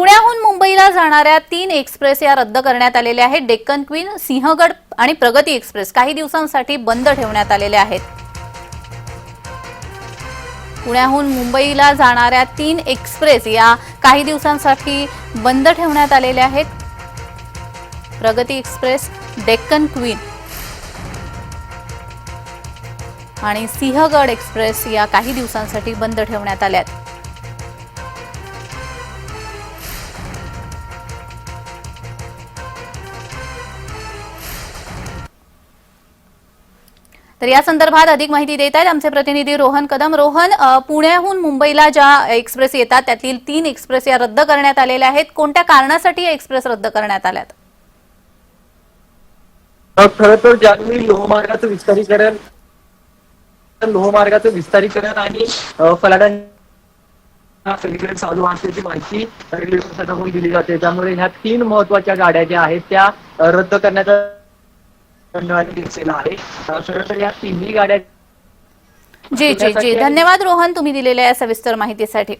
पुण्याहून मुंबईला जाणाऱ्या तीन एक्सप्रेस या रद्द करण्यात आलेल्या आहेत. डेक्कन क्वीन सिंहगड आणि प्रगती एक्सप्रेस काही दिवसांसाठी बंद ठेवण्यात आलेल्या आहेत. पुण्याहून मुंबईला जाणाऱ्या तीन एक्सप्रेस या काही दिवसांसाठी बंद ठेवण्यात आलेल्या आहेत. प्रगती एक्सप्रेस डेक्कन क्वीन आणि सिंहगड एक्सप्रेस या काही दिवसांसाठी बंद ठेवण्यात आल्या आहेत. तर या संदर्भात अधिक माहिती देत आहेत आमचे प्रतिनिधी रोहन कदम. रोहन पुण्याहून मुंबईला ज्या एक्सप्रेस येतात त्यातील तीन एक्सप्रेस या रद्द करण्यात आलेल्या आहेत. कोणत्या कारणासाठी या एक्सप्रेस रद्द करण्यात आल्यात? खर तर ज्यावेळी लोहमार्गाचं विस्तारीकरण लोहमार्गाचं विस्तारीकरण आणि अ, सगळीकडे चालू असल्याची माहिती रेल्वे प्रशासनाकडून दिली जाते. त्यामुळे ह्या तीन महत्त्वाच्या गाड्या ज्या आहेत त्या रद्द करण्याचा या तिन्ही गाड्या जी जी जी धन्यवाद रोहन तुम्ही दिलेल्या या सविस्तर माहितीसाठी.